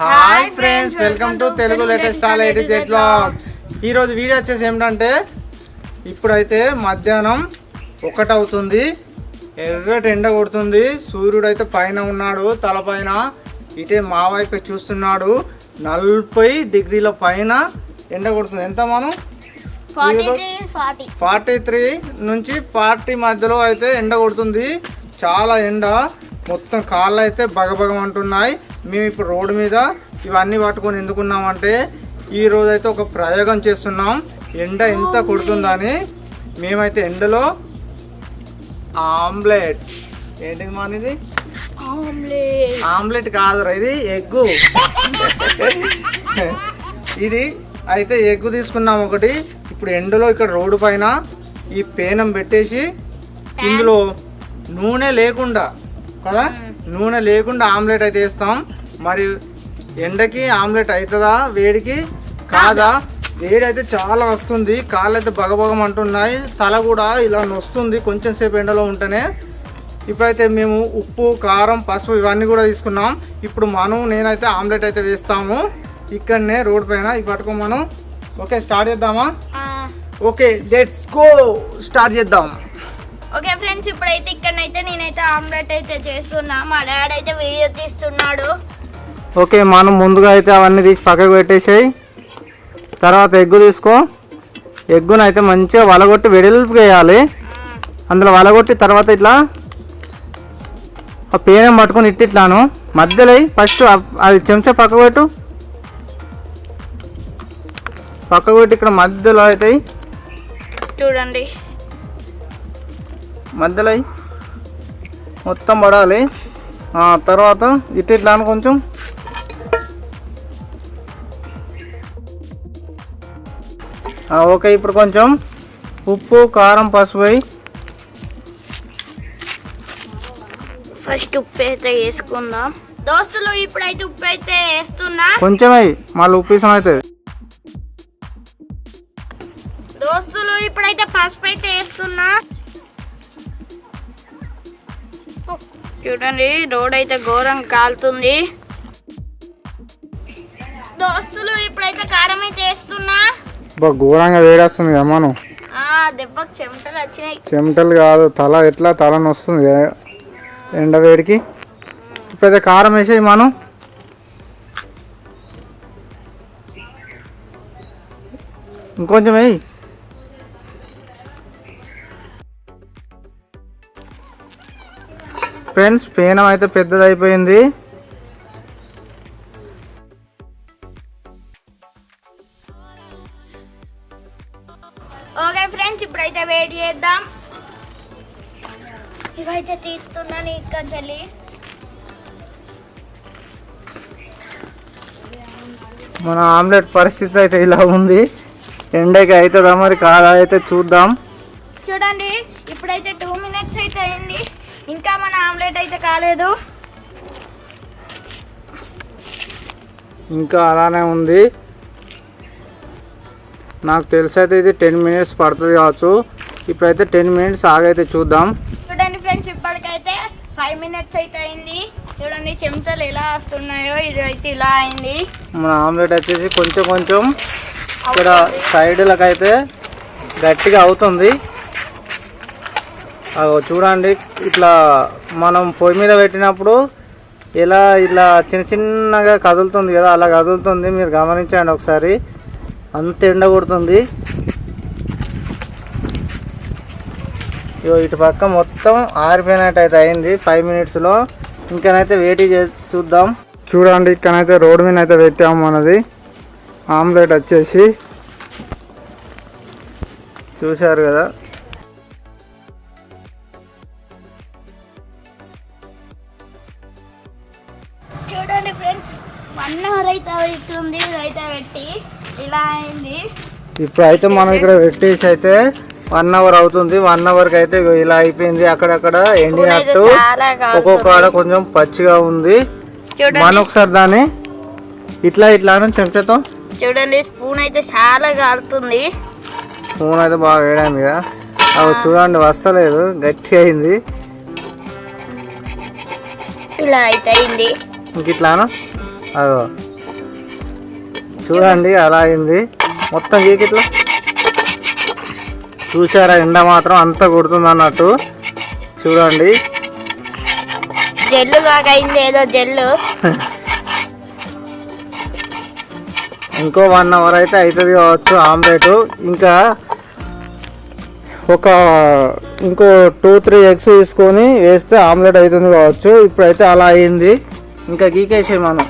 Hi friends welcome to Telugu latest all eighty Z blogs ఈరోజు video వచ్చేసి ఏమిటంటే ఇప్పుడైతే మధ్యాహ్నం ఒకటి అవుతుంది ఎర్రటి ఎండ కొడుతుంది. సూర్యుడు అయితే పైన ఉన్నాడు తల పైన. ఇటే మా వైపే చూస్తున్నాడు. నలభై డిగ్రీల పైన ఎండ కొడుతుంది. ఎంత మనం? Forty three forty. Forty three నుంచి ఫార్టీ మధ్యలో అయితే ఎండ కొడుతుంది. చాలా ఎండ. మొత్తం కాళ్ళు అయితే బగబగమంటున్నాయి. మేము ఇప్పుడు రోడ్డు మీద ఇవన్నీ పట్టుకొని ఎందుకున్నామంటే ఈ రోజు అయితే ఒక ప్రయోగం చేస్తున్నాం. ఎండ ఎంత కొడుతుందని. మేమైతే ఎండలో ఆమ్లెట్. ఏంటిది మానిది ఆమ్లెట్. ఆమ్లెట్ కాదురా ఇది ఎగ్గు. ఇది అయితే ఎగ్గు తీసుకున్నాం ఒకటి. ఇప్పుడు ఎండలో ఇక్కడ రోడ్డు పైన ఈ పేనం పెట్టేసి ఇందులో నూనె లేకుండా కదా? నూనె లేకుండా ఆమ్లెట్ అయితే వేస్తాం. మరి ఎండకి ఆమ్లెట్ అవుతుందా? వేడికి? కాదా? వేడి అయితే చాలా వస్తుంది. కాళ్ళు అయితే బగబగం అంటున్నాయి. తల కూడా ఇలా నొస్తుంది కొంచెం సేపు ఎండలో ఉంటేనే. ఇప్పుడైతే మేము ఉప్పు కారం పసుపు ఇవన్నీ కూడా తీసుకున్నాం. ఇప్పుడు మనం నేనైతే ఆమ్లెట్ అయితే వేస్తాము. ఇక్కడనే రోడ్ పైన ఇవి పట్టుకో మనం. ఓకే స్టార్ట్ చేద్దామా? Okay let's go! స్టార్ట్ చేద్దాం. ఓకే ఫ్రెండ్స్ ఇప్పుడైతే ఇక్కడనైతే నేనైతే ఆమ్లెట్ అయితే చేస్తున్నా. మా డాడ్ అయితే వీడియో తీస్తున్నాడు. ఓకే మనం ముందుగా అయితే అవన్నీ తీసి పక్కకు పెట్టేసాయి. తర్వాత ఎగ్గు తీసుకో. ఎగ్గును అయితే మంచిగా వలగొట్టి వెడల్పుగా వేయాలి. అందులో వలగొట్టి తర్వాత ఇట్లా ఆ పేనం పట్టుకొని ఇట్టి ఇట్లాను. మధ్యలో ఫస్ట్ అది చెంచా పక్కకు పెట్టు. పక్కకు పెట్టి ఇక్కడ మధ్యలో అవుతాయి చూడండి. మధ్యలో మొత్తం పడాలి. ఆ తర్వాత ఇటు ఇట్లా కొంచెం ఓకే ఇప్పుడు కొంచెం ఉప్పు కారం పసుపు వేయి ఫస్ట్ ఉప్పు అయితే వేసుకుందాం. దోస్తులు ఇప్పుడైతే ఉప్పు అయితే వేస్తున్నా. కొంచెం వేయి మళ్ళీ ఉప్పిసం అవుతుంది దోస్తులు ఇప్పుడైతే పసుపు అయితే వేస్తున్నా. చూడండి రోడ్ అయితే ఘోరం కాలుతుంది. దోస్తులు ఇప్పుడైతే కారం అయితే వేస్తున్నా. బా ఘోరంగా వేడేస్తుంది కదా మనం. ఆ దెబ్బకు చెమటలు వచ్చినాయి. చెమటలు కాదు తల ఎట్లా తల నొస్తుంది ఎండ వేడికి. ఇప్పుడైతే కారం వేసేయి మనం. ఇంకొంచెం వేయి. ఫ్రెండ్స్ పేనం అయితే పెద్దది అయిపోయింది ఓకే ఫ్రెండ్స్ ఇప్పుడైతే వెయిట్ చేద్దాం. ఇవైతే తీస్తున్నాను ఇక్కడ చెల్లి మన ఆమ్లెట్ పరిస్థితి అయితే ఇలా ఉంది. ఎండకి అవుతుందా మరి కాదా అయితే చూద్దాం. చూడండి ఇప్పుడైతే టూ మినిట్స్ అయితే అయింది. ఇంకా మన ఆమ్లెట్ అయితే కాలేదు. ఇంకా అలానే ఉంది. నాకు తెలిసి అయితే ఇది టెన్ మినిట్స్ పడుతుంది కావచ్చు. ఇప్పుడైతే టెన్ మినిట్స్ ఆగైతే చూద్దాం. చూడండి ఫ్రెండ్స్ ఇప్పటికైతే ఫైవ్ మినిట్స్ అయితే అయింది. చూడండి చెమటలు ఎలా వస్తున్నాయో ఇది అయితే ఇలా అయింది. మన ఆమ్లెట్ వచ్చేసి కొంచెం కొంచెం ఇక్కడ సైడ్లకు అయితే గట్టిగా అవుతుంది. చూడండి ఇట్లా మనం పొయ్యి మీద పెట్టినప్పుడు ఎలా ఇట్లా చిన్న చిన్నగా కదులుతుంది కదా అలా కదులుతుంది. మీరు గమనించండి ఒకసారి. అంత ఎండ కొడుతుంది. ఇగో ఇటు పక్క మొత్తం ఆరిపోయినట్టు అయితే అయింది ఫైవ్ మినిట్స్లో ఇంకనైతే వెయిట్ చేసి చూద్దాం. చూడండి ఇక్కడైతే రోడ్ మీద అయితే పెట్టాము మనది. ఆమ్లెట్ వచ్చేసి. చూశారు కదా? అవుతుంది పెట్టి. ఇలా అయింది. ఇప్పుడు అయితే మనం ఇక్కడ పెట్టేసి అయితే వన్ అవర్ అవుతుంది. వన్ అవర్కి అయితే ఇలా అయిపోయింది. అక్కడక్కడ ఎండినట్టు. ఒక్కొక్క ఆడ కొంచెం పచ్చిగా ఉంది. మనం ఒకసారి దాన్ని ఇట్లా ఇట్లా చెంచాతో. చూడండి స్పూన్ అయితే చాలా కాలుతుంది. స్పూన్ అయితే బాగా వేయడానికి కదా. అవి చూడండి వస్తలేదు. గట్టి అయింది. ఇలా అయితే అయింది. ఇంక ఇట్లానా? అదో చూడండి అలా అయింది. మొత్తం గీకిట్లా చూసారా ఎండ మాత్రం అంత కొడుతుంది అన్నట్టు. చూడండి. జల్లు కాకైంది ఏదో జల్లు. ఇంకో వన్ అవర్ అయితే అవుతుంది కావచ్చు ఆమ్లెట్. ఇంకా ఒక ఇంకో టూ త్రీ ఎగ్స్ తీసుకొని వేస్తే ఆమ్లెట్ అవుతుంది కావచ్చు. ఇప్పుడైతే అలా అయింది. ఇంకా గీకేసే మనం.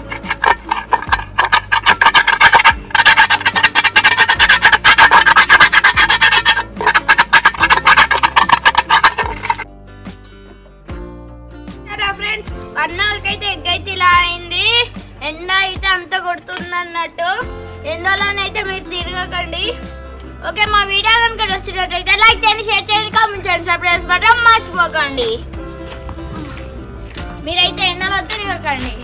ఫ్రెండ్స్ అయితే ఎగ్ అయితే ఇలా అయింది. ఎండ అయితే అంత కొడుతుంది అన్నట్టు ఎండలోనైతే మీరు తిరగకండి. ఓకే మా వీడియో కనుక నచ్చినట్లయితే లైక్ చేయండి షేర్ చేయండి కామెంట్ చేయండి సబ్స్క్రైబ్ బటన్ మర్చిపోకండి. మీరైతే ఎండలో తిరగకండి.